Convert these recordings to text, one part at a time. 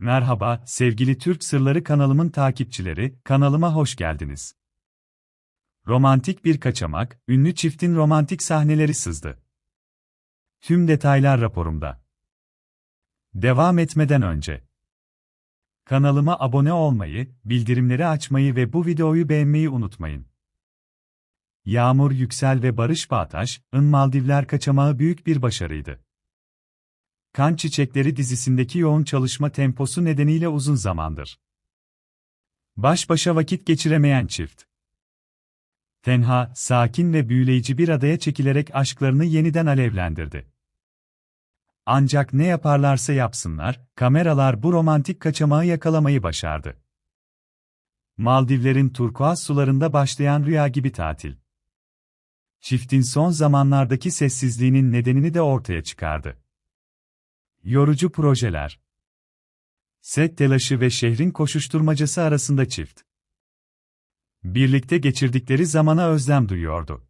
Merhaba, sevgili Türk Sırları kanalımın takipçileri, kanalıma hoş geldiniz. Romantik bir kaçamak, ünlü çiftin romantik sahneleri sızdı. Tüm detaylar raporumda. Devam etmeden önce kanalıma abone olmayı, bildirimleri açmayı ve bu videoyu beğenmeyi unutmayın. Yağmur Yüksel ve Barış Bağtaş'ın Maldivler kaçamağı büyük bir başarıydı. Kan Çiçekleri dizisindeki yoğun çalışma temposu nedeniyle uzun zamandır. Baş başa vakit geçiremeyen çift. Tenha, sakin ve büyüleyici bir adaya çekilerek aşklarını yeniden alevlendirdi. Ancak ne yaparlarsa yapsınlar, kameralar bu romantik kaçamağı yakalamayı başardı. Maldivlerin turkuaz sularında başlayan rüya gibi tatil. Çiftin son zamanlardaki sessizliğinin nedenini de ortaya çıkardı. Yorucu projeler. Set telaşı ve şehrin koşuşturmacası arasında çift. Birlikte geçirdikleri zamana özlem duyuyordu.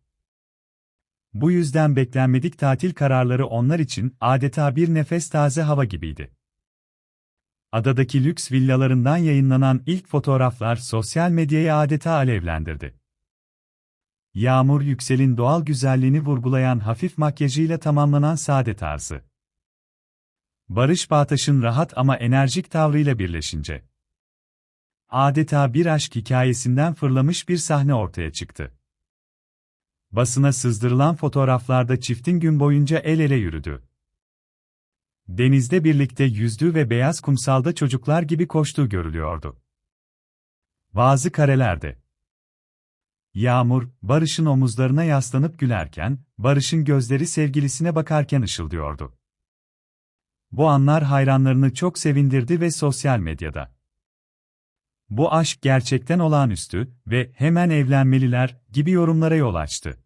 Bu yüzden beklenmedik tatil kararları onlar için adeta bir nefes taze hava gibiydi. Adadaki lüks villalarından yayınlanan ilk fotoğraflar sosyal medyayı adeta alevlendirdi. Yağmur Yüksel'in doğal güzelliğini vurgulayan hafif makyajıyla tamamlanan sade tarzı. Barış Bağtaş'ın rahat ama enerjik tavrıyla birleşince. Adeta bir aşk hikayesinden fırlamış bir sahne ortaya çıktı. Basına sızdırılan fotoğraflarda çiftin gün boyunca el ele yürüdü. Denizde birlikte yüzdüğü ve beyaz kumsalda çocuklar gibi koştuğu görülüyordu. Bazı karelerde Yağmur, Barış'ın omuzlarına yaslanıp gülerken, Barış'ın gözleri sevgilisine bakarken ışıldıyordu. Bu anlar hayranlarını çok sevindirdi ve sosyal medyada. Bu aşk gerçekten olağanüstü ve hemen evlenmeliler gibi yorumlara yol açtı.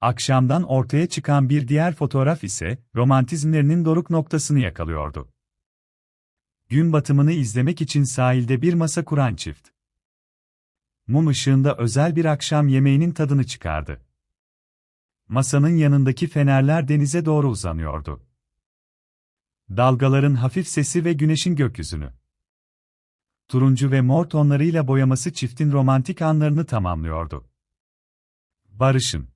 Akşamdan ortaya çıkan bir diğer fotoğraf ise romantizmlerinin doruk noktasını yakalıyordu. Gün batımını izlemek için sahilde bir masa kuran çift. Mum ışığında özel bir akşam yemeğinin tadını çıkardı. Masanın yanındaki fenerler denize doğru uzanıyordu. Dalgaların hafif sesi ve güneşin gökyüzünü. Turuncu ve mor tonlarıyla boyaması çiftin romantik anlarını tamamlıyordu. Barış'ın